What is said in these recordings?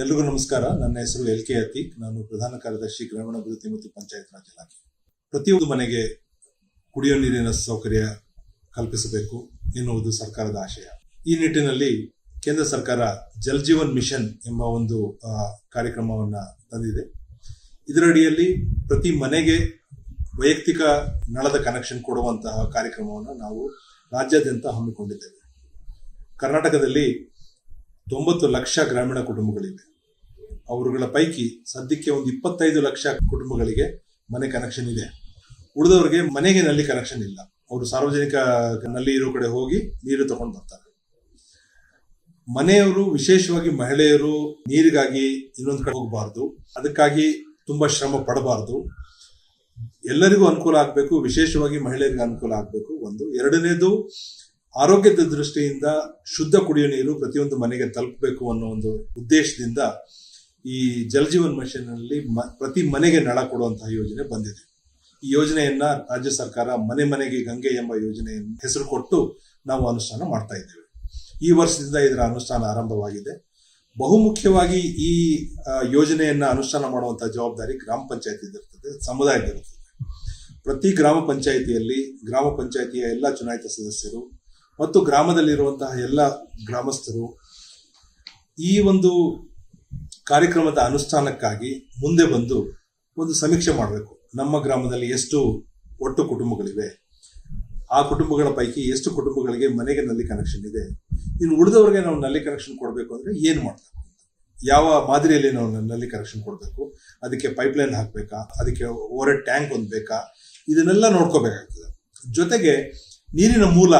ಎಲ್ರಿಗೂ ನಮಸ್ಕಾರ. ನನ್ನ ಹೆಸರು ಎಲ್ ಕೆ ಅತೀಕ್ ನಾನು ಪ್ರಧಾನ ಕಾರ್ಯದರ್ಶಿ ಗ್ರಾಮೀಣಾಭಿವೃದ್ಧಿ ಮತ್ತು ಪಂಚಾಯತ್ ರಾಜ್ ಇಲಾಖೆ. ಪ್ರತಿಯೊಂದು ಮನೆಗೆ ಕುಡಿಯುವ ನೀರಿನ ಸೌಕರ್ಯ ಕಲ್ಪಿಸಬೇಕು ಎನ್ನುವುದು ಸರ್ಕಾರದ ಆಶಯ. ಈ ನಿಟ್ಟಿನಲ್ಲಿ ಕೇಂದ್ರ ಸರ್ಕಾರ ಜಲ್ ಜೀವನ್ ಮಿಷನ್ ಎಂಬ ಒಂದು ಕಾರ್ಯಕ್ರಮವನ್ನು ತಂದಿದೆ. ಇದರಡಿಯಲ್ಲಿ ಪ್ರತಿ ಮನೆಗೆ ವೈಯಕ್ತಿಕ ನಳದ ಕನೆಕ್ಷನ್ ಕೊಡುವಂತಹ ಕಾರ್ಯಕ್ರಮವನ್ನು ನಾವು ರಾಜ್ಯಾದ್ಯಂತ ಹಮ್ಮಿಕೊಂಡಿದ್ದೇವೆ. ಕರ್ನಾಟಕದಲ್ಲಿ ತೊಂಬತ್ತು ಲಕ್ಷ ಗ್ರಾಮೀಣ ಕುಟುಂಬಗಳಿವೆ. ಅವರುಗಳ ಪೈಕಿ ಸದ್ಯಕ್ಕೆ ಒಂದು ಇಪ್ಪತ್ತೈದು ಲಕ್ಷ ಕುಟುಂಬಗಳಿಗೆ ಮನೆ ಕನೆಕ್ಷನ್ ಇದೆ. ಉಳಿದವರಿಗೆ ಮನೆಗೆ ನಲ್ಲಿ ಕನೆಕ್ಷನ್ ಇಲ್ಲ. ಅವರು ಸಾರ್ವಜನಿಕ ನಲ್ಲಿ ಇರೋ ಕಡೆ ಹೋಗಿ ನೀರು ತಗೊಂಡು ಬರ್ತಾರೆ. ಮನೆಯವರು, ವಿಶೇಷವಾಗಿ ಮಹಿಳೆಯರು ನೀರಿಗಾಗಿ ಇನ್ನೊಂದು ಕಡೆ ಹೋಗಬಾರ್ದು. ಅದಕ್ಕಾಗಿ ತುಂಬಾ ಶ್ರಮ ಪಡಬಾರ್ದು. ಎಲ್ಲರಿಗೂ ಅನುಕೂಲ ಆಗಬೇಕು, ವಿಶೇಷವಾಗಿ ಮಹಿಳೆಯರಿಗೆ ಅನುಕೂಲ ಆಗಬೇಕು ಒಂದು. ಎರಡನೇದು, ಆರೋಗ್ಯದ ದೃಷ್ಟಿಯಿಂದ ಶುದ್ಧ ಕುಡಿಯುವ ನೀರು ಪ್ರತಿಯೊಂದು ಮನೆಗೆ ತಲುಪಬೇಕು ಅನ್ನೋ ಒಂದು ಉದ್ದೇಶದಿಂದ ಈ ಜಲಜೀವನ್ ಮಿಷನ್ ಅಲ್ಲಿ ಪ್ರತಿ ಮನೆಗೆ ನಳ ಕೊಡುವಂತಹ ಯೋಜನೆ ಬಂದಿದೆ. ಈ ಯೋಜನೆಯನ್ನ ರಾಜ್ಯ ಸರ್ಕಾರ ಮನೆ ಮನೆಗೆ ಗಂಗೆ ಎಂಬ ಯೋಜನೆಯನ್ನು ಹೆಸರು ಕೊಟ್ಟು ನಾವು ಅನುಷ್ಠಾನ ಮಾಡ್ತಾ ಇದ್ದೇವೆ. ಈ ವರ್ಷದಿಂದ ಇದರ ಅನುಷ್ಠಾನ ಆರಂಭವಾಗಿದೆ. ಬಹುಮುಖ್ಯವಾಗಿ ಈ ಯೋಜನೆಯನ್ನ ಅನುಷ್ಠಾನ ಮಾಡುವಂತಹ ಜವಾಬ್ದಾರಿ ಗ್ರಾಮ ಪಂಚಾಯಿತಿ ಇರ್ತದೆ ಸಮುದಾಯದಿರ್ತದೆ ಪ್ರತಿ ಗ್ರಾಮ ಪಂಚಾಯಿತಿಯಲ್ಲಿ ಗ್ರಾಮ ಪಂಚಾಯಿತಿಯ ಎಲ್ಲ ಚುನಾಯಿತ ಸದಸ್ಯರು ಮತ್ತು ಗ್ರಾಮದಲ್ಲಿರುವಂತಹ ಎಲ್ಲ ಗ್ರಾಮಸ್ಥರು ಈ ಒಂದು ಕಾರ್ಯಕ್ರಮದ ಅನುಷ್ಠಾನಕ್ಕಾಗಿ ಮುಂದೆ ಬಂದು ಒಂದು ಸಮೀಕ್ಷೆ ಮಾಡಬೇಕು. ನಮ್ಮ ಗ್ರಾಮದಲ್ಲಿ ಎಷ್ಟು ಒಟ್ಟು ಕುಟುಂಬಗಳಿವೆ? ಆ ಕುಟುಂಬಗಳ ಪೈಕಿ ಎಷ್ಟು ಕುಟುಂಬಗಳಿಗೆ ಮನೆಗೆ ನಲ್ಲಿ ಕನೆಕ್ಷನ್ ಇದೆ? ಇನ್ನು ಉಳಿದವರಿಗೆ ನಾವು ನಲ್ಲಿ ಕನೆಕ್ಷನ್ ಕೊಡಬೇಕು ಅಂದರೆ ಏನು ಮಾಡಬೇಕು? ಯಾವ ಮಾದರಿಯಲ್ಲಿ ನಾವು ನಲ್ಲಿ ಕನೆಕ್ಷನ್ ಕೊಡಬೇಕು? ಅದಕ್ಕೆ ಪೈಪ್ಲೈನ್ ಹಾಕಬೇಕಾ? ಅದಕ್ಕೆ ಓವರ್ ಟ್ಯಾಂಕ್ ಒಂದು ಬೇಕಾ? ಇದನ್ನೆಲ್ಲ ನೋಡ್ಕೋಬೇಕಾಗ್ತದೆ. ಜೊತೆಗೆ ನೀರಿನ ಮೂಲ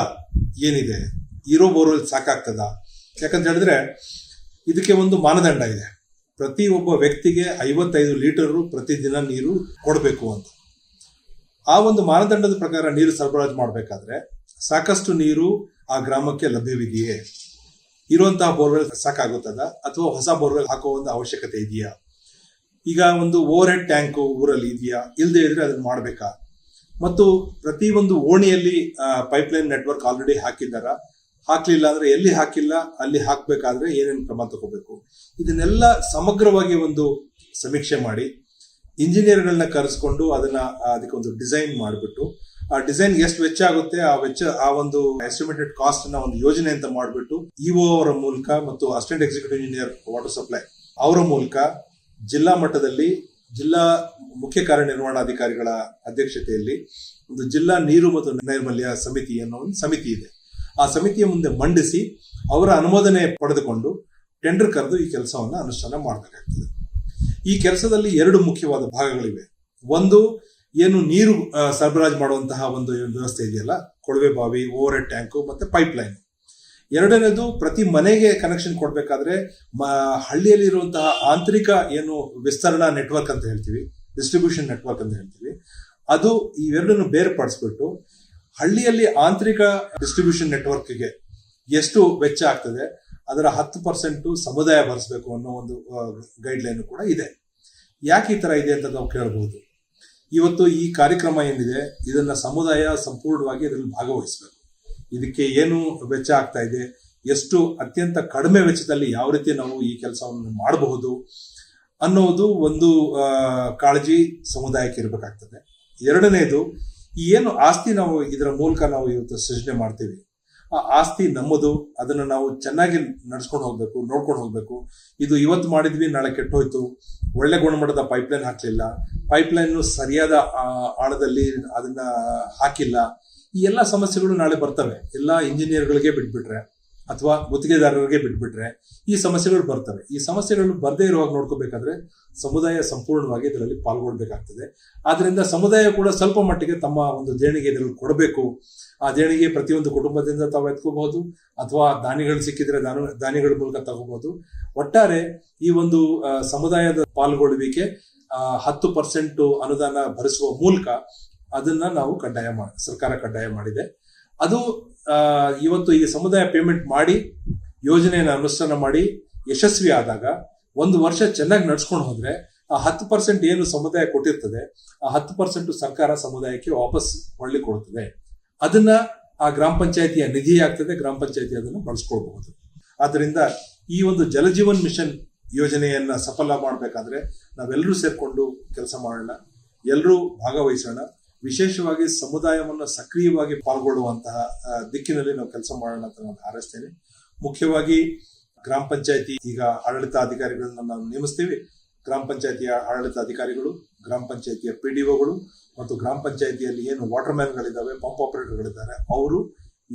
ಏನಿದೆ? ಇರೋ ಬೋರ್ವೆಲ್ ಸಾಕಾಗ್ತದ? ಯಾಕಂತ ಹೇಳಿದ್ರೆ ಇದಕ್ಕೆ ಒಂದು ಮಾನದಂಡ ಇದೆ. ಪ್ರತಿ ಒಬ್ಬ ವ್ಯಕ್ತಿಗೆ ಐವತ್ತೈದು ಲೀಟರ್ ಪ್ರತಿದಿನ ನೀರು ಕೊಡಬೇಕು ಅಂತ. ಆ ಒಂದು ಮಾನದಂಡದ ಪ್ರಕಾರ ನೀರು ಸರಬರಾಜು ಮಾಡಬೇಕಾದ್ರೆ ಸಾಕಷ್ಟು ನೀರು ಆ ಗ್ರಾಮಕ್ಕೆ ಲಭ್ಯವಿದೆಯೇ? ಇರುವಂತಹ ಬೋರ್ವೆಲ್ ಸಾಕಾಗುತ್ತದ ಅಥವಾ ಹೊಸ ಬೋರ್ವೆಲ್ ಹಾಕುವ ಒಂದು ಅವಶ್ಯಕತೆ ಇದೆಯಾ? ಈಗ ಒಂದು ಓವರ್ ಹೆಡ್ ಟ್ಯಾಂಕ್ ಊರಲ್ಲಿ ಇದೆಯಾ? ಇಲ್ಲದೆ ಇದ್ರೆ ಅದನ್ನ ಮಾಡಬೇಕಾ? ಮತ್ತು ಪ್ರತಿ ಒಂದು ಓಣಿಯಲ್ಲಿ ಪೈಪ್ಲೈನ್ ನೆಟ್ವರ್ಕ್ ಆಲ್ರೆಡಿ ಹಾಕಿದ್ದಾರ? ಹಾಕ್ಲಿಲ್ಲ ಅಂದ್ರೆ ಎಲ್ಲಿ ಹಾಕಿಲ್ಲ, ಅಲ್ಲಿ ಹಾಕ್ಬೇಕಾದ್ರೆ ಏನೇನು ಕ್ರಮ ತಗೋಬೇಕು? ಇದನ್ನೆಲ್ಲ ಸಮಗ್ರವಾಗಿ ಒಂದು ಸಮೀಕ್ಷೆ ಮಾಡಿ, ಇಂಜಿನಿಯರ್ಗಳನ್ನ ಕರೆಸ್ಕೊಂಡು ಅದನ್ನ ಅದಕ್ಕೆ ಒಂದು ಡಿಸೈನ್ ಮಾಡಿಬಿಟ್ಟು, ಆ ಡಿಸೈನ್ ಎಷ್ಟು ವೆಚ್ಚ ಆಗುತ್ತೆ, ಆ ವೆಚ್ಚ, ಆ ಒಂದು ಎಸ್ಟಿಮೇಟೆಡ್ ಕಾಸ್ಟ್ನ ಒಂದು ಯೋಜನೆ ಅಂತ ಮಾಡಿಬಿಟ್ಟು, ಇಒ ಅವರ ಮೂಲಕ ಮತ್ತು assistant executive engineer water supply ಅವರ ಮೂಲಕ ಜಿಲ್ಲಾ ಮಟ್ಟದಲ್ಲಿ ಜಿಲ್ಲಾ ಮುಖ್ಯ ಕಾರ್ಯನಿರ್ವಹಣಾಧಿಕಾರಿಗಳ ಅಧ್ಯಕ್ಷತೆಯಲ್ಲಿ ಒಂದು ಜಿಲ್ಲಾ ನೀರು ಮತ್ತು ನೈರ್ಮಲ್ಯ ಸಮಿತಿ ಅನ್ನೋ ಒಂದು ಸಮಿತಿ ಇದೆ. ಆ ಸಮಿತಿಯ ಮುಂದೆ ಮಂಡಿಸಿ ಅವರ ಅನುಮೋದನೆ ಪಡೆದುಕೊಂಡು ಟೆಂಡರ್ ಕರೆದು ಈ ಕೆಲಸವನ್ನು ಅನುಷ್ಠಾನ ಮಾಡಬೇಕಾಗ್ತದೆ ಈ ಕೆಲಸದಲ್ಲಿ ಎರಡು ಮುಖ್ಯವಾದ ಭಾಗಗಳಿವೆ. ಒಂದು, ಏನು ನೀರು ಸರಬರಾಜು ಮಾಡುವಂತಹ ಒಂದು ವ್ಯವಸ್ಥೆ ಇದೆಯಲ್ಲ? ಕೊಳವೆ ಬಾವಿ ಓವರ್ ಹೆಡ್ ಟ್ಯಾಂಕು ಮತ್ತೆ ಪೈಪ್ ಲೈನ್ ಎರಡನೇದು, ಪ್ರತಿ ಮನೆಗೆ ಕನೆಕ್ಷನ್ ಕೊಡಬೇಕಾದ್ರೆ ಹಳ್ಳಿಯಲ್ಲಿ ಇರುವಂತಹ ಆಂತರಿಕ ಏನು ವಿಸ್ತರಣಾ ನೆಟ್ವರ್ಕ್ ಅಂತ ಹೇಳ್ತೀವಿ ಡಿಸ್ಟ್ರಿಬ್ಯೂಷನ್ ನೆಟ್ವರ್ಕ್ ಅಂತ ಹೇಳ್ತೀವಿ. ಅದು ಇವೆರಡನ್ನು ಬೇರ್ಪಡಿಸ್ಬಿಟ್ಟು ಹಳ್ಳಿಯಲ್ಲಿ ಆಂತರಿಕ ಡಿಸ್ಟ್ರಿಬ್ಯೂಷನ್ ನೆಟ್ವರ್ಕ್ಗೆ ಎಷ್ಟು ವೆಚ್ಚ ಆಗ್ತದೆ, ಅದರ ಹತ್ತು ಪರ್ಸೆಂಟ್ ಸಮುದಾಯ ಭರಿಸಬೇಕು ಅನ್ನೋ ಒಂದು ಗೈಡ್ ಲೈನ್ ಕೂಡ ಇದೆ. ಯಾಕೆ ಈ ತರ ಇದೆ ಅಂತ ನಾವು ಕೇಳಬಹುದು ಇವತ್ತು ಈ ಕಾರ್ಯಕ್ರಮ ಏನಿದೆ, ಇದನ್ನ ಸಮುದಾಯ ಸಂಪೂರ್ಣವಾಗಿ ಇದರಲ್ಲಿ ಭಾಗವಹಿಸಬೇಕು. ಇದಕ್ಕೆ ಏನು ವೆಚ್ಚ ಆಗ್ತಾ ಇದೆ, ಎಷ್ಟು ಅತ್ಯಂತ ಕಡಿಮೆ ವೆಚ್ಚದಲ್ಲಿ ಯಾವ ರೀತಿ ನಾವು ಈ ಕೆಲಸವನ್ನು ಮಾಡಬಹುದು ಅನ್ನೋದು ಒಂದು ಕಾಳಜಿ ಸಮುದಾಯಕ್ಕೆ ಇರಬೇಕಾಗ್ತದೆ. ಎರಡನೇದು ಏನು ಆಸ್ತಿ ನಾವು ಇದರ ಮೂಲಕ ನಾವು ಇವತ್ತು ಸೃಜನೆ ಮಾಡ್ತೀವಿ? ಆ ಆಸ್ತಿ ನಮ್ಮದು, ಅದನ್ನು ನಾವು ಚೆನ್ನಾಗಿ ನಡ್ಸ್ಕೊಂಡು ಹೋಗ್ಬೇಕು, ನೋಡ್ಕೊಂಡು ಹೋಗ್ಬೇಕು. ಇದು ಇವತ್ತು ಮಾಡಿದ್ವಿ, ನಾಳೆ ಕೆಟ್ಟೋಯ್ತು. ಒಳ್ಳೆ ಗುಣಮಟ್ಟದ ಪೈಪ್ಲೈನ್ ಹಾಕ್ಲಿಲ್ಲ. ಪೈಪ್ಲೈನ್ ಸರಿಯಾದ ಆಳದಲ್ಲಿ ಅದನ್ನ ಹಾಕಿಲ್ಲ. ಈ ಎಲ್ಲ ಸಮಸ್ಯೆಗಳು ನಾಳೆ ಬರ್ತವೆ. ಎಲ್ಲ ಇಂಜಿನಿಯರ್ಗಳಿಗೆ ಬಿಟ್ಬಿಟ್ರೆ. ಅಥವಾ ಗುತ್ತಿಗೆದಾರರಿಗೆ ಬಿಟ್ಬಿಟ್ರೆ ಈ ಸಮಸ್ಯೆಗಳು ಬರ್ತವೆ. ಈ ಸಮಸ್ಯೆಗಳು ಬರದೇ ಇರುವಾಗ ನೋಡ್ಕೋಬೇಕಾದ್ರೆ ಸಮುದಾಯ ಸಂಪೂರ್ಣವಾಗಿ ಇದರಲ್ಲಿ ಪಾಲ್ಗೊಳ್ಬೇಕಾಗ್ತದೆ. ಆದ್ರಿಂದ ಸಮುದಾಯ ಕೂಡ ಸ್ವಲ್ಪ ಮಟ್ಟಿಗೆ ತಮ್ಮ ಒಂದು ದೇಣಿಗೆ ಇದರಲ್ಲಿ ಕೊಡಬೇಕು. ಆ ದೇಣಿಗೆ ಪ್ರತಿಯೊಂದು ಕುಟುಂಬದಿಂದ ತಾವು ಎತ್ಕೋಬಹುದು ಅಥವಾ ದಾನಿಗಳು ಸಿಕ್ಕಿದ್ರೆ ದಾನ, ದಾನಿಗಳ ಮೂಲಕ ತಗೋಬಹುದು. ಒಟ್ಟಾರೆ ಈ ಒಂದು ಸಮುದಾಯದ ಪಾಲ್ಗೊಳ್ಳುವಿಕೆ ಹತ್ತು ಪರ್ಸೆಂಟ್ ಅನುದಾನ ಭರಿಸುವ ಮೂಲಕ ಅದನ್ನ ನಾವು ಕಡ್ಡಾಯ ಮಾ, ಸರ್ಕಾರ ಕಡ್ಡಾಯ ಮಾಡಿದೆ. ಅದು ಇವತ್ತು ಈ ಸಮುದಾಯ ಪೇಮೆಂಟ್ ಮಾಡಿ, ಯೋಜನೆಯನ್ನು ಅನುಷ್ಠಾನ ಮಾಡಿ ಯಶಸ್ವಿ ಆದಾಗ, ಒಂದು ವರ್ಷ ಚೆನ್ನಾಗಿ ನಡ್ಸ್ಕೊಂಡು ಹೋದ್ರೆ, ಆ ಹತ್ತು ಪರ್ಸೆಂಟ್ ಏನು ಸಮುದಾಯ ಕೊಟ್ಟಿರ್ತದೆ, ಆ ಹತ್ತು ಪರ್ಸೆಂಟ್ ಸರ್ಕಾರ ಸಮುದಾಯಕ್ಕೆ ವಾಪಸ್ ಮಾಡಲಿ ಕೊಡ್ತದೆ. ಅದನ್ನ ಆ ಗ್ರಾಮ ಪಂಚಾಯತಿಯ ನಿಧಿ ಆಗ್ತದೆ, ಗ್ರಾಮ ಪಂಚಾಯತಿ ಅದನ್ನು ಬಳಸ್ಕೊಳ್ಬಹುದು. ಆದ್ದರಿಂದ ಈ ಒಂದು ಜಲಜೀವನ್ ಮಿಷನ್ ಯೋಜನೆಯನ್ನ ಸಫಲ ಮಾಡಬೇಕಾದ್ರೆ ನಾವೆಲ್ಲರೂ ಸೇರ್ಕೊಂಡು ಕೆಲಸ ಮಾಡೋಣ, ಎಲ್ಲರೂ ಭಾಗವಹಿಸೋಣ. ವಿಶೇಷವಾಗಿ ಸಮುದಾಯವನ್ನು ಸಕ್ರಿಯವಾಗಿ ಪಾಲ್ಗೊಳ್ಳುವಂತಹ ದಿಕ್ಕಿನಲ್ಲಿ ನಾವು ಕೆಲಸ ಮಾಡೋಣ ಅಂತ ನಾನು ಹಾರೈಸ್ತೇನೆ. ಮುಖ್ಯವಾಗಿ ಗ್ರಾಮ ಪಂಚಾಯತಿ ಈಗ ಆಡಳಿತಾಧಿಕಾರಿಗಳನ್ನ ನಾವು ನೇಮಿಸ್ತೀವಿ. ಗ್ರಾಮ ಪಂಚಾಯತಿಯ ಆಡಳಿತಾಧಿಕಾರಿಗಳು, ಗ್ರಾಮ ಪಂಚಾಯತಿಯ ಪಿ ಡಿ ಒಗಳು ಮತ್ತು ಗ್ರಾಮ ಪಂಚಾಯತಿಯಲ್ಲಿ ಏನು ವಾಟರ್ ಮ್ಯಾನ್ಗಳಿದ್ದಾವೆ ಪಂಪ್ ಆಪರೇಟರ್ಗಳಿದ್ದಾರೆ, ಅವರು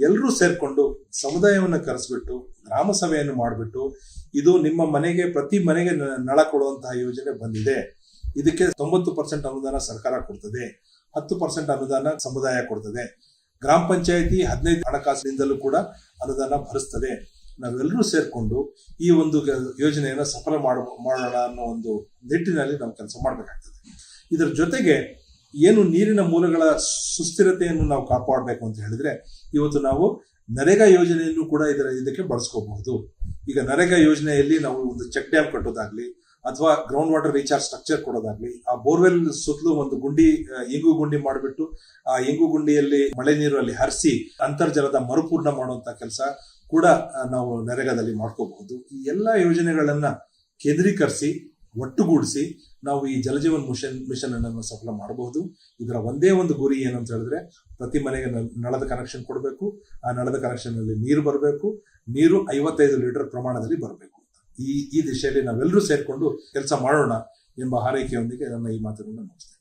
ಎಲ್ಲರೂ ಸೇರ್ಕೊಂಡು ಸಮುದಾಯವನ್ನು ಕರೆಸ್ಬಿಟ್ಟು, ಗ್ರಾಮ ಸಭೆಯನ್ನು ಮಾಡಿಬಿಟ್ಟು, ಇದು ನಿಮ್ಮ ಮನೆಗೆ, ಪ್ರತಿ ಮನೆಗೆ ನಳ ಕೊಡುವಂತಹ ಯೋಜನೆ ಬಂದಿದೆ. ಇದಕ್ಕೆ ತೊಂಬತ್ತು ಪರ್ಸೆಂಟ್ ಅನುದಾನ ಸರ್ಕಾರ ಕೊಡ್ತದೆ. ಹತ್ತು ಪರ್ಸೆಂಟ್ ಅನುದಾನ ಸಮುದಾಯ ಕೊಡ್ತದೆ. ಗ್ರಾಮ ಪಂಚಾಯತಿ ಹದಿನೈದು ಹಣಕಾಸಿನಿಂದಲೂ ಕೂಡ ಅನುದಾನ ಭರಿಸ್ತದೆ. ನಾವೆಲ್ಲರೂ ಸೇರ್ಕೊಂಡು ಈ ಒಂದು ಯೋಜನೆಯನ್ನು ಸಫಲ ಮಾಡ, ಮಾಡೋಣ ಅನ್ನೋ ಒಂದು ನಿಟ್ಟಿನಲ್ಲಿ ನಾವು ಕೆಲಸ ಮಾಡಬೇಕಾಗ್ತದೆ. ಇದರ ಜೊತೆಗೆ ಏನು ನೀರಿನ ಮೂಲಗಳ ಸುಸ್ಥಿರತೆಯನ್ನು ನಾವು ಕಾಪಾಡಬೇಕು ಅಂತ ಹೇಳಿದ್ರೆ, ಇವತ್ತು ನಾವು ನರೇಗಾ ಯೋಜನೆಯನ್ನು ಕೂಡ ಇದರ ಇದಕ್ಕೆ ಬಳಸ್ಕೋಬಹುದು. ಈಗ ನರೇಗಾ ಯೋಜನೆಯಲ್ಲಿ ನಾವು ಒಂದು ಚೆಕ್ ಡ್ಯಾಮ್ ಕಟ್ಟೋದಾಗ್ಲಿ ಅಥವಾ ಗ್ರೌಂಡ್ ವಾಟರ್ ರೀಚಾರ್ಜ್ ಸ್ಟ್ರಕ್ಚರ್ ಕೊಡೋದಾಗ್ಲಿ, ಆ ಬೋರ್ವೆಲ್ ಸುತ್ತಲೂ ಒಂದು ಗುಂಡಿ ಇಂಗು ಗುಂಡಿ ಮಾಡಿಬಿಟ್ಟು, ಆ ಇಂಗು ಗುಂಡಿಯಲ್ಲಿ ಮಳೆ ನೀರು ಅಲ್ಲಿ ಹರಿಸಿ ಅಂತರ್ಜಲದ ಮರುಪೂರ್ಣ ಮಾಡುವಂತ ಕೆಲಸ ಕೂಡ ನಾವು ನರೇಗಾದಲ್ಲಿ ಮಾಡ್ಕೋಬಹುದು. ಈ ಎಲ್ಲ ಯೋಜನೆಗಳನ್ನ ಕೇಂದ್ರೀಕರಿಸಿ, ಒಟ್ಟುಗೂಡಿಸಿ ನಾವು ಈ ಜಲಜೀವನ್ ಮಿಷನ್ ಮಿಷನ್ ಅನ್ನು ಸಫಲ ಮಾಡಬಹುದು. ಇದರ ಒಂದೇ ಒಂದು ಗುರಿ ಏನು ಅಂತ ಹೇಳಿದ್ರೆ, ಪ್ರತಿ ಮನೆಗೆ ನಳದ ಕನೆಕ್ಷನ್ ಕೊಡಬೇಕು. ಆ ನಳದ ಕನೆಕ್ಷನ್ ಅಲ್ಲಿ ನೀರು ಬರಬೇಕು. ನೀರು ಐವತ್ತೈದು ಲೀಟರ್ ಪ್ರಮಾಣದಲ್ಲಿ ಬರಬೇಕು. ಈ ಈ ದಿಶೆಯಲ್ಲಿ ನಾವೆಲ್ಲರೂ ಸೇರಿಕೊಂಡು ಕೆಲಸ ಮಾಡೋಣ ಎಂಬ ಹಾರೈಕೆಯೊಂದಿಗೆ ನನ್ನ ಈ ಮಾತನ್ನು ಮುಗಿಸ್ತೇನೆ.